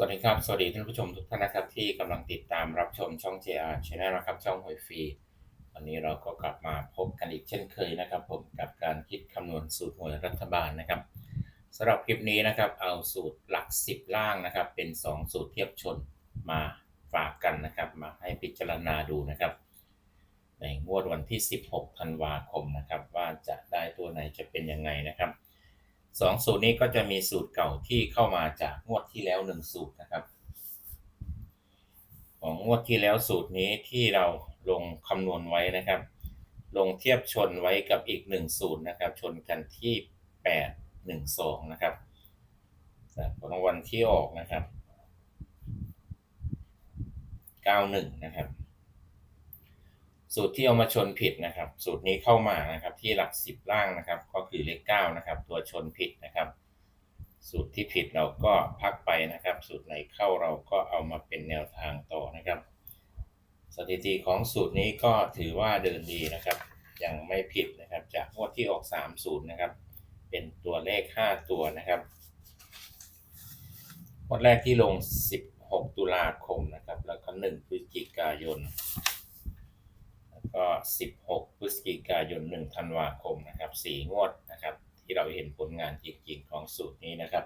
สวัสดีครับ สวัสดีท่านผู้ชมทุกท่านนะครับที่กำลังติดตามรับชมช่อง JR Channel นะครับ ช่องหวยฟรีวันนี้เราก็กลับมาพบกันอีกเช่นเคยนะครับ ผมกับการคิดคำนวณสูตรหวยรัฐบาลนะครับสำหรับคลิปนี้นะครับเอาสูตรหลัก 10 ล่างนะครับ เป็น 2 สูตรเทียบชนมาฝากกันนะครับ มาให้พิจารณาดูนะครับ ในงวดวันที่ 16 ธันวาคมนะครับ ว่าจะได้ตัวไหนจะเป็นยังไงนะครับ สองสูตรนี้ก็จะมีสูตรเก่าที่เข้ามาจากงวดที่แล้วหนึ่งสูตรนะครับ ของงวดที่แล้วสูตรนี้ที่เราลงคำนวณไว้นะครับ ลงเทียบชนไว้กับอีกหนึ่งสูตรนะครับ ชนกันที่แปดหนึ่งสองนะครับแต่รางวัลที่ออกนะครับเก้าหนึ่งนะครับ สูตรที่เอามาชนผิดนะครับ สูตรนี้เข้ามานะครับที่หลักสิบล่างนะครับ ก็คือเลขเก้านะครับ ตัวชนผิดนะครับ สูตรที่ผิดเราก็พักไปนะครับ สูตรไหนเข้าเราก็เอามาเป็นแนวทางต่อนะครับ สถิติของสูตรนี้ก็ถือว่าเดินดีนะครับ ยังไม่ผิดนะครับ จากงวดที่ออก3สูตรนะครับ เป็นตัวเลข 5 ตัวนะครับงวดแรกที่ลง 16 ตุลาคมนะครับ แล้วก็1พฤศจิกายน 16พฤศจิกายน1ธันวาคมนะครับ4งวดนะครับ ที่เราเห็นผลงานจริงๆของสูตรนี้นะครับ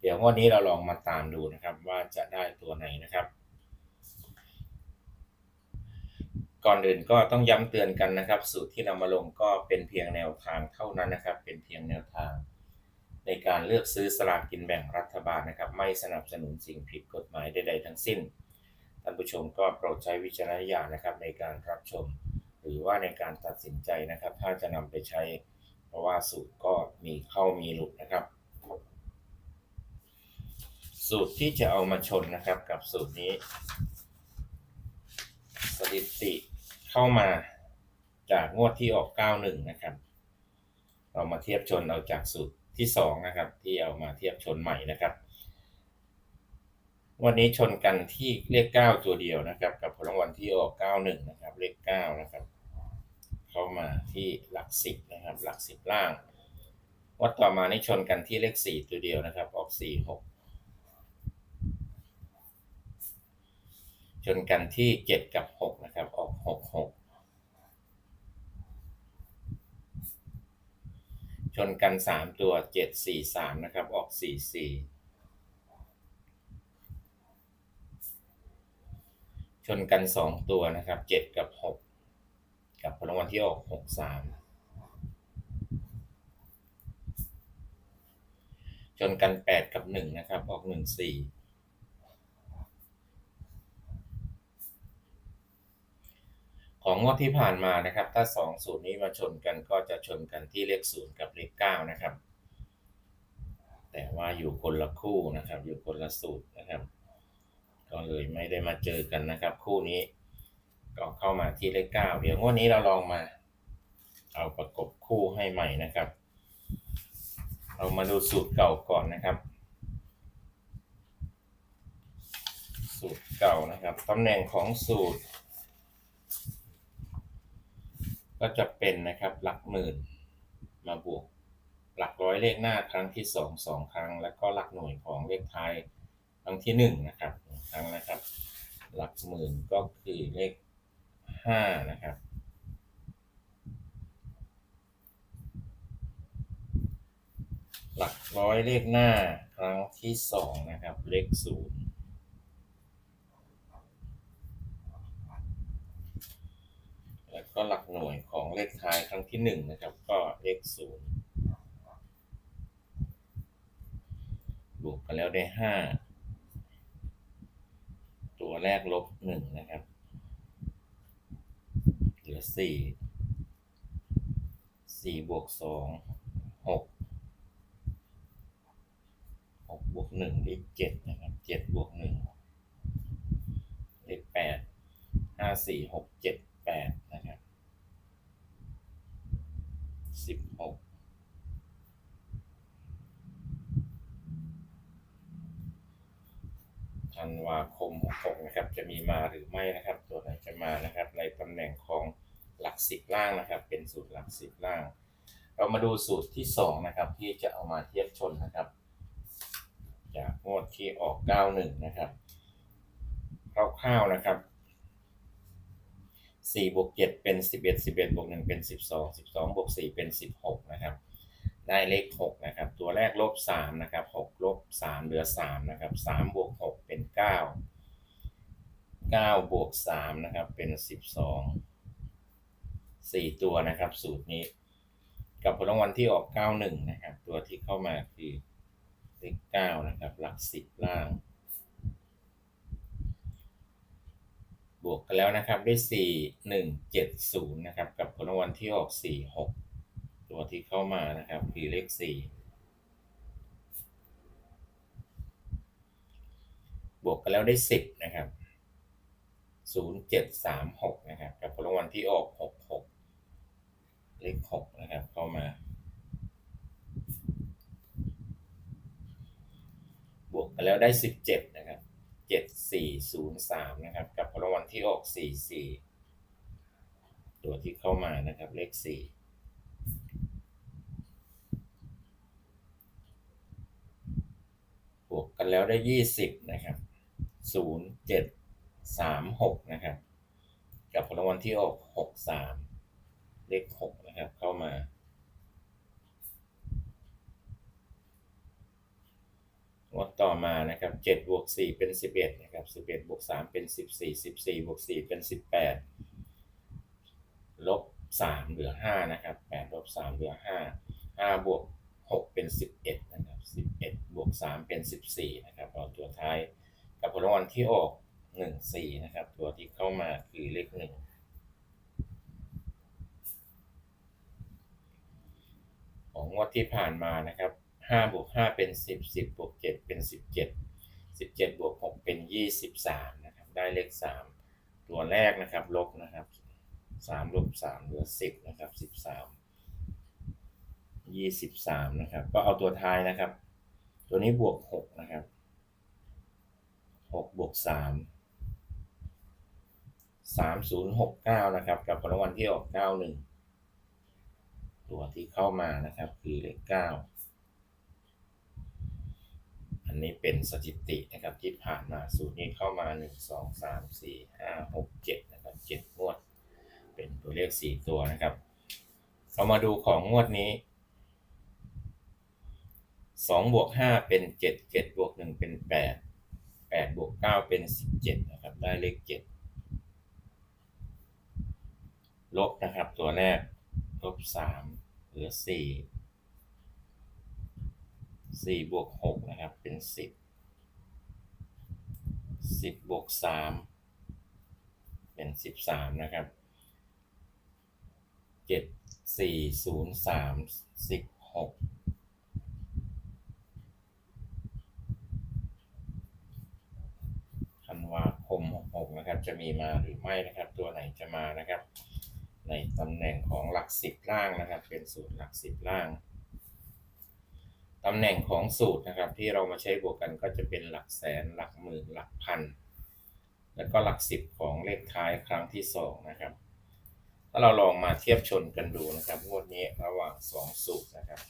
เดี๋ยวงวดนี้เราลองมาตามดูนะครับว่าจะได้ตัวไหนนะครับก่อนอื่นก็ต้องย้ำเตือนกันนะครับ สูตรที่นำมาลงก็เป็นเพียงแนวทางเท่านั้นนะครับ เป็นเพียงแนวทาง ในการเลือกซื้อสลากกินแบ่งรัฐบาลนะครับ ไม่สนับสนุนสิ่งผิดกฎหมายใดๆทั้งสิ้นท่านผู้ชมก็โปรดใช้วิจารณญาณนะครับในการรับชม หรือว่าในการตัดสินใจนะครับ ถ้าจะนำไปใช้ เพราะว่าสูตรก็มีเข้ามีหลุดนะครับ สูตรที่จะเอามาชนนะครับกับสูตรนี้ สถิติเข้ามาจากงวดที่ออก 91 นะครับ เรามาเทียบชนเอาจากสูตรที่ 2 นะครับ ที่เอามาเทียบชนใหม่นะครับ วันนี้ชนกันที่เลข 9 ตัวเดียวนะครับ กับผลรางวัลที่ออก 91 นะครับ เลข 9 นะครับ มาที่หลัก10นะครับ หลัก10ล่าง วัดต่อมานี่ชนกันที่เลข4ตัวเดียวนะครับ ออก4 6ชนกันที่7กับ6นะครับ ออก6 6ชนกัน3ตัว7 4 3นะครับ ออก4 4ชนกัน 2 ตัวนะครับ 7 กับ 6 กับผลรางวัลที่ออก6 3ชนกัน8กับ1นะครับ ออก1 4ของงวดที่ผ่านมานะครับ ถ้าสองสูตรนี้มาชนกันก็จะชนกันที่เลขศูนย์กับเลขเก้านะครับ แต่ว่าอยู่คนละคู่นะครับ อยู่คนละสูตรนะครับ ก็เลยไม่ได้มาเจอกันนะครับ คู่นี้ ก็เข้ามาที่เลขเก้าเดี๋ยวงวดนี้เราลองมา เอาประกบคู่ให้ใหม่นะครับ เรามาดูสูตรเก่าก่อนนะครับ สูตรเก่านะครับตำแหน่งของสูตร ก็จะเป็นนะครับหลักหมื่นมาบวกหลักร้อยเลขหน้าครั้งที่สองสองครั้ง แล้วก็หลักหน่วยของเลขท้ายครั้งที่หนึ่งนะครับครั้งนะครับ หลักหมื่นก็คือเลข ห้านะครับ หลักร้อยเลขหน้าครั้งที่สองนะครับ เลขศูนย์แล้วก็หลักหน่วยของเลขท้ายครั้งที่หนึ่งนะครับ ก็เลขศูนย์บวกกันแล้วได้ห้าตัวแรกลบหนึ่งนะครับ สี่สี่บวกสองหกหกบวกหนึ่งเลขเจ็ดนะครับเจ็ดบวกหนึ่งเลขแปดห้าสี่หกเจ็ดแปดนะครับสิบหกธันวาคมหกหกนะครับ จะมีมาหรือไม่นะครับ ตัวไหนจะมานะครับ ในตำแหน่งของ หลักสิบล่างนะครับ เป็นสูตรหลักสิบล่าง เรามาดูสูตรที่สองนะครับ ที่จะเอามาเทียบชนนะครับ จากงวดที่ออก91นะครับคร่าวๆนะครับ4บวก7เป็น11 11บวก1เป็น12 12บวก4เป็น16นะครับได้เลข 6 นะครับ ตัวแรกลบ3นะครับ6ลบ3เหลือ3นะครับ3บวก6เป็น 9 9บวก3นะครับเป็น 12 4ตัวนะครับ สูตรนี้ กับผลรางวัลที่ออก91นะครับ ตัวที่เข้ามาคือเลข9นะครับ หลัก10ล่าง บวกกันแล้วนะครับได้4 1 7 0นะครับ กับผลรางวัลที่ออก4 6ตัวที่เข้ามานะครับ คือเลข4บวกกันแล้วได้10นะครับ 0 7 3 6 นะครับ กับผลรางวัลที่ออก 6 6 เลข6นะครับ เข้ามา บวกกันแล้วได้17นะครับ7403นะครับ กับผลรางวัลที่ออก44ตัวที่เข้ามานะครับ เลข4บวกกันแล้วได้20นะครับ0736นะครับ กับผลรางวัลที่ออก63เลข6 นะครับเข้ามา งดต่อมานะครับ7บวก4เป็น 11 นะครับ11บวก3เป็น 14 14บวก4เป็น 18 ลบ 3 เหลือ 5 นะครับ8ลบ 3 เหลือ 5 5บวก6เป็น 11 นะครับ 11 บวก 3 เป็น 14 นะครับเอาตัวท้ายกับผลรางวัลที่ออก 1 4 นะครับ ตัวที่เข้ามาคือเลข 1 ของงวดที่ผ่านมานะครับ5บวก5เป็น 10 10บวก7เป็น 17 17บวก6เป็น 23นะครับได้เลข 3 ตัวแรกนะครับลบนะครับ3ลบ3เหลือ 10นะครับ13 23นะครับก็เอาตัวท้ายนะครับ ตัวนี้บวก6นะครับ6บวก3 3069นะครับกับผลรางวัลที่ออก91 ตัวที่เข้ามานะครับคือเลข9อันนี้เป็นสถิตินะครับที่ผ่านมาสูตรนี้เข้ามา 1 2 3 4 5 6 7นะครับ7งวด เป็นตัวเลข 4 ตัวนะครับเรามาดูของงวดนี้2บวก5เป็น 7 7บวก1เป็น 8 8บวก9เป็น 17นะครับได้เลข 7 ลบนะครับตัวแรก ลบ3เหลือ4สี่บวกหกนะครับ เป็นสิบสิบบวกสามเป็นสิบสามนะครับเจ็ดสี่ศูนย์สามสิบหกธันวาคมหกนะครับ จะมีมาหรือไม่นะครับ ตัวไหนจะมานะครับ ในตำแหน่งของหลักสิบล่างนะครับ เป็นสูตรหลักสิบล่างตำแหน่งของสูตรนะครับ ที่เรามาใช้บวกกันก็จะเป็นหลักแสนหลักหมื่นหลักพัน แล้วก็หลักสิบของเลขท้ายครั้งที่สองนะครับ ถ้าเราลองมาเทียบชนกันดูนะครับงวดนี้ระหว่างสองสูตรนะครับ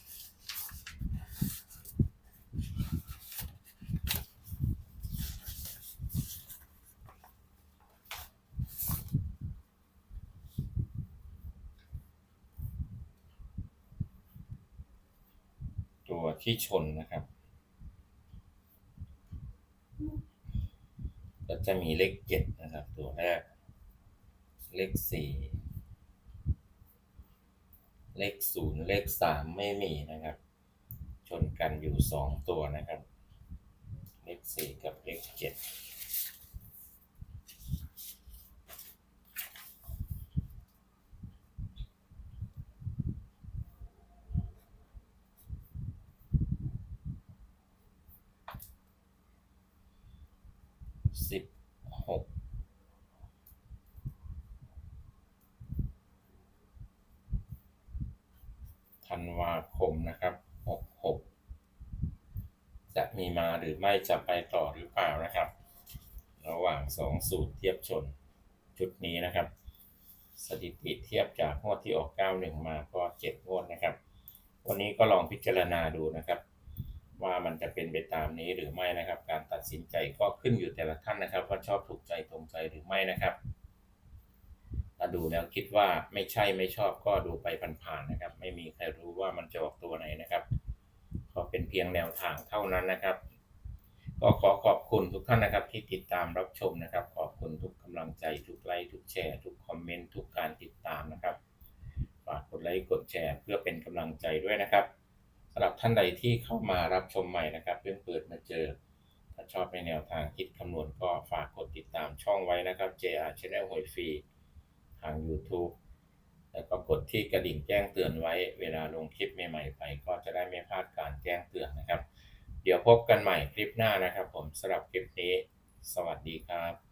ที่ชนนะครับ ก็จะมีเลขเจ็ดนะครับ ตัวแรก เลขสี่เลขศูนย์เลขสามไม่มีนะครับ ชนกันอยู่สองตัวนะครับ เลขสี่กับเลขเจ็ด สิบหกธันวาคมนะครับหกหกจะมีมาหรือไม่จะไปต่อหรือเปล่านะครับ ระหว่างสองสูตรเทียบชนชุดนี้นะครับ สถิติเทียบจากงวดที่ออก 91 มาก็ 7 งวดนะครับ วันนี้ก็ลองพิจารณาดูนะครับ ว่ามันจะเป็นไปตามนี้หรือไม่นะครับ การตัดสินใจก็ขึ้นอยู่แต่ละท่านนะครับว่าชอบถูกใจตรงใจหรือไม่นะครับถ้าดูแล้วคิดว่าไม่ใช่ไม่ชอบก็ดูไปผ่านๆนะครับ ไม่มีใครรู้ว่ามันจะออกตัวไหนนะครับก็เป็นเพียงแนวทางเท่านั้นนะครับ ก็ขอขอบคุณทุกท่านนะครับ ที่ติดตามรับชมนะครับ ขอบคุณทุกกำลังใจทุกไลค์ทุกแชร์ทุกคอมเมนต์ทุกการติดตามนะครับฝากกดไลค์กดแชร์เพื่อเป็นกำลังใจด้วยนะครับ สำหรับท่านใดที่เข้ามารับชมใหม่นะครับเพิ่งเปิดมาเจอ ถ้าชอบในแนวทางคิดคำนวณก็ฝากกดติดตามช่องไว้นะครับ JR Channel หวยฟรีทาง YouTube แล้วก็กดที่กระดิ่งแจ้งเตือนไว้ เวลาลงคลิปใหม่ๆไป ก็จะได้ไม่พลาดการแจ้งเตือนนะครับ เดี๋ยวพบกันใหม่คลิปหน้านะครับ ผมสำหรับคลิปนี้ สวัสดีครับ